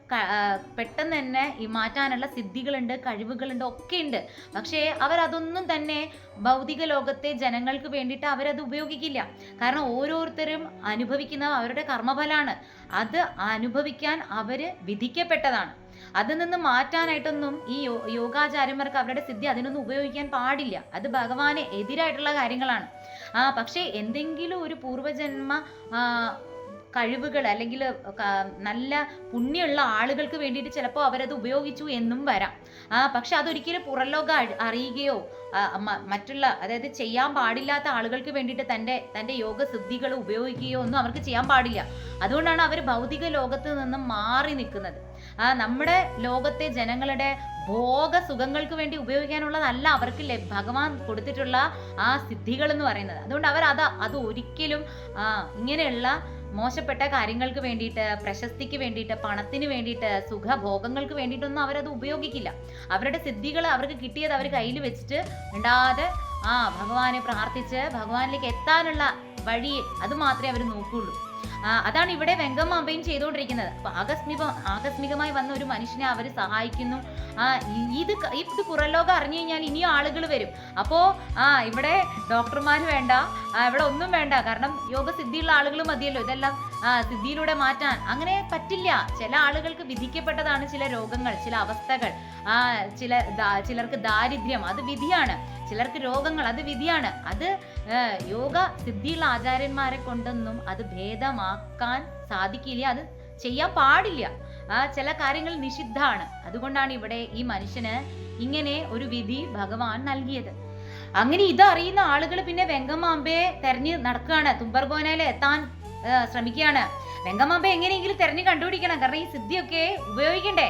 പെട്ടെന്ന് തന്നെ ഈ മാറ്റാനുള്ള സിദ്ധികളുണ്ട് കഴിവുകളുണ്ട് ഒക്കെ ഉണ്ട് പക്ഷേ അവരതൊന്നും തന്നെ ഭൗതിക ലോകത്തെ ജനങ്ങൾക്ക് വേണ്ടിയിട്ട് അവരത് ഉപയോഗിക്കില്ല. കാരണം ഓരോരുത്തരും അനുഭവിക്കുന്ന അവരുടെ കർമ്മഫലമാണ്. അത് അനുഭവിക്കാൻ അവർ വിധിക്കപ്പെട്ടതാണ്. അതിൽ നിന്ന് മാറ്റാനായിട്ടൊന്നും ഈ യോഗാചാര്യന്മാർക്ക് അവരുടെ സിദ്ധി അതിനൊന്നും ഉപയോഗിക്കാൻ പാടില്ല. അത് ഭഗവാന് എതിരായിട്ടുള്ള കാര്യങ്ങളാണ്. ആ പക്ഷേ എന്തെങ്കിലും ഒരു പൂർവജന്മ കഴിവുകൾ അല്ലെങ്കിൽ നല്ല പുണ്യമുള്ള ആളുകൾക്ക് വേണ്ടിയിട്ട് ചിലപ്പോൾ അവരത് ഉപയോഗിച്ചു എന്നും വരാം. ആ പക്ഷെ അതൊരിക്കലും പുറലോക അറി- അറിയുകയോ മറ്റുള്ള അതായത് ചെയ്യാൻ പാടില്ലാത്ത ആളുകൾക്ക് വേണ്ടിയിട്ട് തന്റെ തന്റെ യോഗ സിദ്ധികൾ ഉപയോഗിക്കുകയോ ഒന്നും അവർക്ക് ചെയ്യാൻ പാടില്ല. അതുകൊണ്ടാണ് അവർ ഭൗതിക ലോകത്ത് നിന്നും മാറി നിൽക്കുന്നത്. ആ നമ്മുടെ ലോകത്തെ ജനങ്ങളുടെ ഭോഗ സുഖങ്ങൾക്ക് വേണ്ടി ഉപയോഗിക്കാനുള്ളതല്ല അവർക്ക് ഭഗവാൻ കൊടുത്തിട്ടുള്ള ആ സിദ്ധികൾ എന്ന് പറയുന്നത്. അതുകൊണ്ട് അവർ അത് അത് ഒരിക്കലും ഇങ്ങനെയുള്ള മോശപ്പെട്ട കാര്യങ്ങൾക്ക് വേണ്ടിയിട്ട് പ്രശസ്തിക്ക് വേണ്ടിയിട്ട് പണത്തിന് വേണ്ടിയിട്ട് സുഖഭോഗങ്ങൾക്ക് വേണ്ടിയിട്ടൊന്നും അവരത് ഉപയോഗിക്കില്ല. അവരുടെ സിദ്ധികൾ അവർക്ക് കിട്ടിയത് അവർ കയ്യിൽ വെച്ചിട്ട് ഉണ്ടാതെ ആ ഭഗവാനെ പ്രാർത്ഥിച്ച് ഭഗവാനിലേക്ക് എത്താനുള്ള വഴി അത് മാത്രമേ അവർ നോക്കുള്ളൂ. ആ, അതാണ് ഇവിടെ വെങ്കമ്മാമ്പയും ചെയ്തുകൊണ്ടിരിക്കുന്നത്. അപ്പൊ ആകസ്മിക ആകസ്മികമായി വന്ന ഒരു മനുഷ്യനെ അവർ സഹായിക്കുന്നു. ആ ഇത് ഇത് പുറലോകം അറിഞ്ഞു കഴിഞ്ഞാൽ ഇനിയും ആളുകൾ വരും. അപ്പോ ആ ഇവിടെ ഡോക്ടർമാർ വേണ്ട ഇവിടെ ഒന്നും വേണ്ട. കാരണം യോഗസിദ്ധിയുള്ള ആളുകൾ മതിയല്ലോ. ഇതെല്ലാം സിദ്ധിയിലൂടെ മാറ്റാൻ. അങ്ങനെ പറ്റില്ല. ചില ആളുകൾക്ക് വിധിക്കപ്പെട്ടതാണ് ചില രോഗങ്ങൾ ചില അവസ്ഥകൾ. ആ ചില ചിലർക്ക് ദാരിദ്ര്യം അത് വിധിയാണ്. ചിലർക്ക് രോഗങ്ങൾ അത് വിധിയാണ്. അത് യോഗ സിദ്ധിയുള്ള ആചാര്യന്മാരെ കൊണ്ടൊന്നും അത് ഭേദമാക്കാൻ സാധിക്കില്ല. അത് ചെയ്യാൻ പാടില്ല. ആ ചില കാര്യങ്ങൾ നിഷിദ്ധാണ് അതുകൊണ്ടാണ് ഇവിടെ ഈ മനുഷ്യന് ഇങ്ങനെ ഒരു വിധി ഭഗവാൻ നൽകിയത്. അങ്ങനെ ഇത് അറിയുന്ന ആളുകൾ പിന്നെ വെങ്കമാമ്പയെ തെരഞ്ഞു നടക്കുകയാണ്. തുമ്പർഗോനയിൽ എത്താൻ ശ്രമിക്കുകയാണ്. വെങ്കമ്മാമ്പ എങ്ങനെയെങ്കിലും തെരഞ്ഞു കണ്ടുപിടിക്കണം. കാരണം ഈ സിദ്ധിയൊക്കെ ഉപയോഗിക്കണ്ടേ?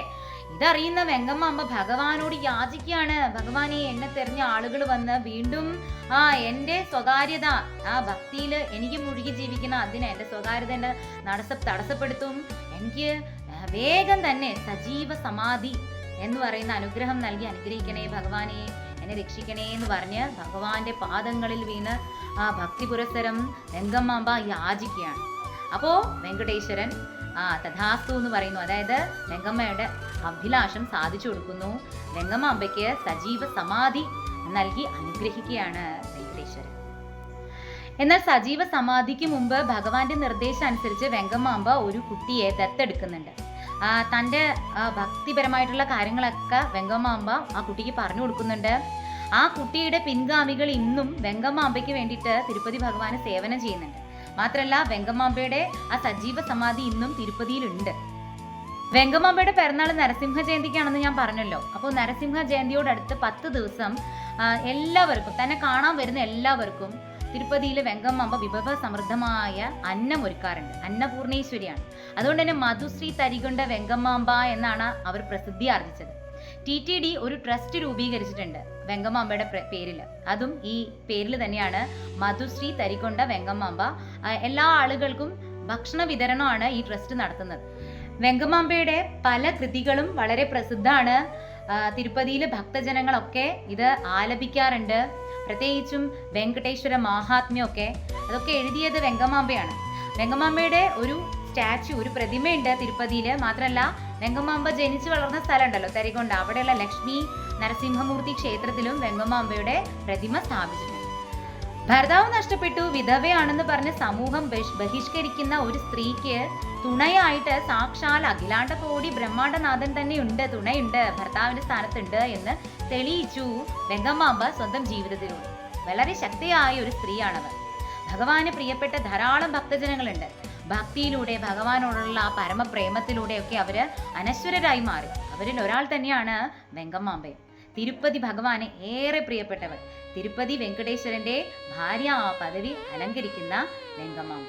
ഇതറിയുന്ന വെങ്കമ്മാമ്പ ഭഗവാനോട് യാചിക്കുകയാണ്. ഭഗവാനെ എന്നെ തെരഞ്ഞ ആളുകൾ വന്ന് വീണ്ടും ആ എന്റെ സ്വകാര്യത ആ ഭക്തിയിൽ എനിക്ക് മുഴുകി ജീവിക്കുന്ന അതിനെ എന്റെ സ്വകാര്യത എന്നെ നടസ തടസ്സപ്പെടുത്തും. എനിക്ക് വേഗം തന്നെ സജീവ സമാധി എന്ന് പറയുന്ന അനുഗ്രഹം നൽകി അനുഗ്രഹിക്കണേ ഭഗവാനെ. എന്നെ രക്ഷിക്കണേ എന്ന് പറഞ്ഞ് ഭഗവാന്റെ പാദങ്ങളിൽ വീണ് ആ ഭക്തി പുരസ്സരം രംഗമ്മാമ്പ യാചിക്കുകയാണ്. അപ്പോ വെങ്കടേശ്വരൻ ആ തഥാസ്തു എന്ന് പറയുന്നു. അതായത് രംഗമ്മയുടെ അഭിലാഷം സാധിച്ചു കൊടുക്കുന്നു. രംഗമ്മാമ്പയ്ക്ക് സജീവ സമാധി നൽകി അനുഗ്രഹിക്കുകയാണ് വെങ്കടേശ്വരൻ. എന്നാൽ സജീവ സമാധിക്ക് മുമ്പ് ഭഗവാന്റെ നിർദ്ദേശം അനുസരിച്ച് വെങ്കമ്മാമ്പ ഒരു കുട്ടിയെ ദത്തെടുക്കുന്നുണ്ട്. തന്റെ ഭക്തിപരമായിട്ടുള്ള കാര്യങ്ങളൊക്കെ വെങ്കമ്മാമ്പ ആ കുട്ടിക്ക് പറഞ്ഞു കൊടുക്കുന്നുണ്ട്. ആ കുട്ടിയുടെ പിൻഗാമികൾ ഇന്നും വെങ്കമ്മാമ്പയ്ക്ക് വേണ്ടിയിട്ട് തിരുപ്പതി ഭഗവാന് സേവനം ചെയ്യുന്നുണ്ട്. മാത്രമല്ല വെങ്കമ്മാമ്പയുടെ ആ സജീവ സമാധി ഇന്നും തിരുപ്പതിയിലുണ്ട്. വെങ്കമ്മാമ്പയുടെ പിറന്നാൾ നരസിംഹ ജയന്തിക്കാണെന്ന് ഞാൻ പറഞ്ഞല്ലോ. അപ്പോൾ നരസിംഹ ജയന്തിയോടടുത്ത് പത്ത് ദിവസം എല്ലാവർക്കും തന്നെ കാണാൻ വരുന്ന എല്ലാവർക്കും തിരുപ്പതിയിൽ വെങ്കമ്മാമ്പ വിഭവ സമൃദ്ധമായ അന്നം ഒരുക്കാറുണ്ട്. അന്നപൂർണേശ്വരിയാണ്. അതുകൊണ്ട് തന്നെ മധുശ്രീ തരികൊണ്ട വെങ്കമ്മാമ്പ എന്നാണ് അവർ പ്രസിദ്ധി ആർജിച്ചത്. ടി ടി ഡി ഒരു ട്രസ്റ്റ് രൂപീകരിച്ചിട്ടുണ്ട് വെങ്കമ്മാമ്പയുടെ പേരിൽ അതും ഈ പേരിൽ തന്നെയാണ് മധുശ്രീ തരികൊണ്ട വെങ്കമ്മാമ്പ എല്ലാ ആളുകൾക്കും ഭക്ഷണ വിതരണമാണ് ഈ ട്രസ്റ്റ് നടത്തുന്നത്. വെങ്കമ്മാമ്പയുടെ പല കൃതികളും വളരെ പ്രസിദ്ധമാണ്. തിരുപ്പതിയിലെ ഭക്തജനങ്ങളൊക്കെ ഇത് ആലപിക്കാറുണ്ട്. പ്രത്യേകിച്ചും വെങ്കടേശ്വര മാഹാത്മ്യമൊക്കെ അതൊക്കെ എഴുതിയത് വെങ്കമാമ്പയാണ്. വെങ്കമാമ്പയുടെ ഒരു സ്റ്റാച്ചു ഒരു പ്രതിമയുണ്ട് തിരുപ്പതിയിൽ മാത്രമല്ല വെങ്കമാമ്പ ജനിച്ചു വളർന്ന സ്ഥലം ഉണ്ടല്ലോ തരികൊണ്ട്. അവിടെയുള്ള ലക്ഷ്മി നരസിംഹമൂർത്തി ക്ഷേത്രത്തിലും വെങ്കമാമ്പയുടെ പ്രതിമ സ്ഥാപിച്ചിട്ടുണ്ട്. ഭർത്താവ് നഷ്ടപ്പെട്ടു വിധവയാണെന്ന് പറഞ്ഞ് സമൂഹം ബഹിഷ്- ബഹിഷ്കരിക്കുന്ന ഒരു സ്ത്രീക്ക് തുണയായിട്ട് സാക്ഷാൽ അഖിലാണ്ട കോടി ബ്രഹ്മാണ്ടനാഥൻ തന്നെയുണ്ട് തുണയുണ്ട് ഭർത്താവിന്റെ സ്ഥാനത്തുണ്ട് എന്ന് തെളിയിച്ചു വെങ്കമ്മാമ്പ സ്വന്തം ജീവിതത്തിലൂടെ. വളരെ ശക്തിയായ ഒരു സ്ത്രീയാണവർ ഭഗവാന് പ്രിയപ്പെട്ട ധാരാളം ഭക്തജനങ്ങളുണ്ട്. ഭക്തിയിലൂടെ ഭഗവാനോടുള്ള ആ പരമപ്രേമത്തിലൂടെയൊക്കെ അവർ അനശ്വരരായി മാറി. അവരിൽ ഒരാൾ തന്നെയാണ് വെങ്കമ്മാമ്പയും തിരുപ്പതി ഭഗവാന് ഏറെ പ്രിയപ്പെട്ടവർ തിരുപ്പതി വെങ്കടേശ്വരന്റെ ഭാര്യ ആ പദവി അലങ്കരിക്കുന്ന വെങ്കമാമ്പ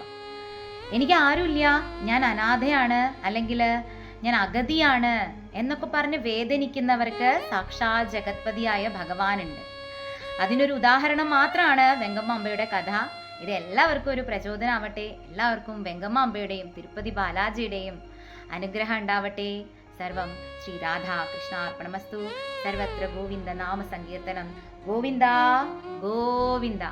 എനിക്ക് ആരുമില്ല. ഞാൻ അനാഥയാണ്. അല്ലെങ്കിൽ ഞാൻ അഗതിയാണ് എന്നൊക്കെ പറഞ്ഞ് വേദനിക്കുന്നവർക്ക് സാക്ഷാ ജഗത്പതിയായ ഭഗവാനുണ്ട്. അതിനൊരു ഉദാഹരണം മാത്രമാണ് വെങ്കമ്മ അമ്പയുടെ കഥ. ഇത് എല്ലാവർക്കും ഒരു പ്രചോദനമാവട്ടെ എല്ലാവർക്കും വെങ്കമ്മ അമ്പയുടെയും തിരുപ്പതി ബാലാജിയുടെയും അനുഗ്രഹം ഉണ്ടാവട്ടെ. സർവം ശ്രീ രാധാ കൃഷ്ണാർപ്പണമസ്തു സർവത്ര ഗോവിന്ദ നാമ സങ്കീർത്തനം ഗോവിന്ദ ഗോവിന്ദ